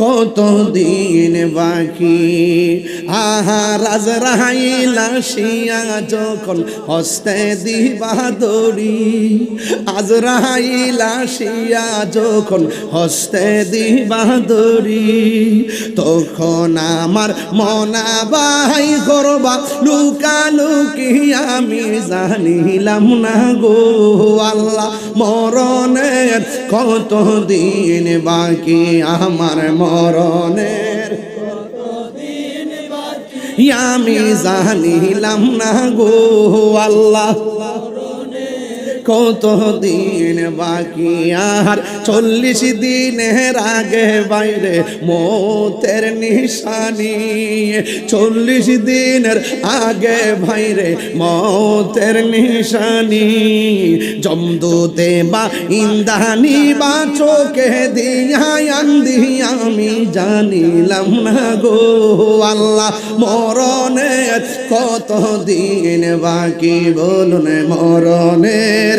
কত দিন বাকি? আহা রাজ রাহাইলা শিয়া যখন হস্তে দিবা দড়ি, আজ রাহাইলা শিয়া যখন হস্তে দিবা দড়ি, তখন আমার মনা বাই করবা লুকালুকি আমি জানিলাম না গো আল্লাহ, মরণের কত দিন বাকি? আমার মরণের আমি জানিলাম না গো আল্লাহ। কত দিন বাকি আর চল্লিশ দিনের আগে বাইরে মতের নিশানি। চল্লিশ দিনের আগে বাইরে মতের নিশানি। জমদুতে বা ইন্দানি বা চোখে দিয়া আন্দি আমি জানিলাম না গো আল্লাহ, মরণের কত দিন বাকি বলুন মরণের?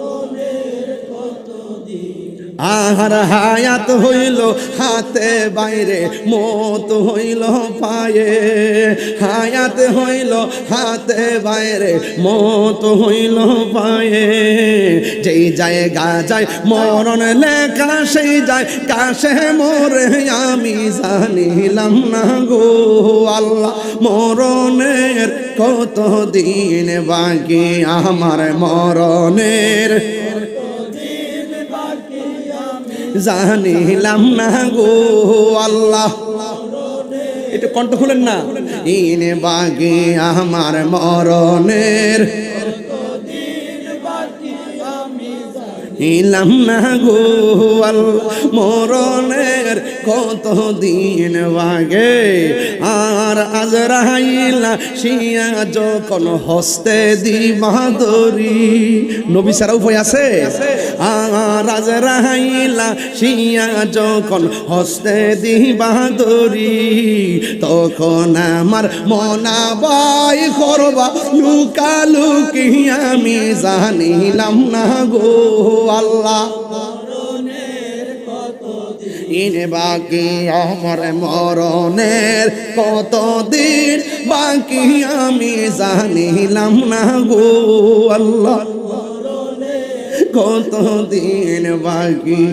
আহার হায়াত হইল হাতে বাইরে, মত হইল পায়ে। হায়াত হইল হাতে বাইরে, মত হইল পায়ে। যেই জায়গা যায় মরণ লেখা, সেই যায় কাশে মরে, আমি জানিলাম না গো আল্লাহ, মরণের কত দিন বাকি? আমার মরণের জানিলাম না গো আল্লাহ। একটু কণ্ঠ খুলেন না। ইনে বাগে আমার মরণের। ইলাম না গো মরণের। কত দিন বাগে আর আজ রাহাইলা শিয়া যখন হস্তে দিবা দরি নবী সারা উপায় আছে? রাহাইলা শিয়া যখন হস্তে দিবা দরি তখন আমার মনা বাই করবা লুকালুকি আমি জানিলাম না গো আল্লাহ। ইনে বাকি, আমার মরণের কতদিন বাকি আমি জানিলাম না গো আল্লাহ। কত দিন বাকি?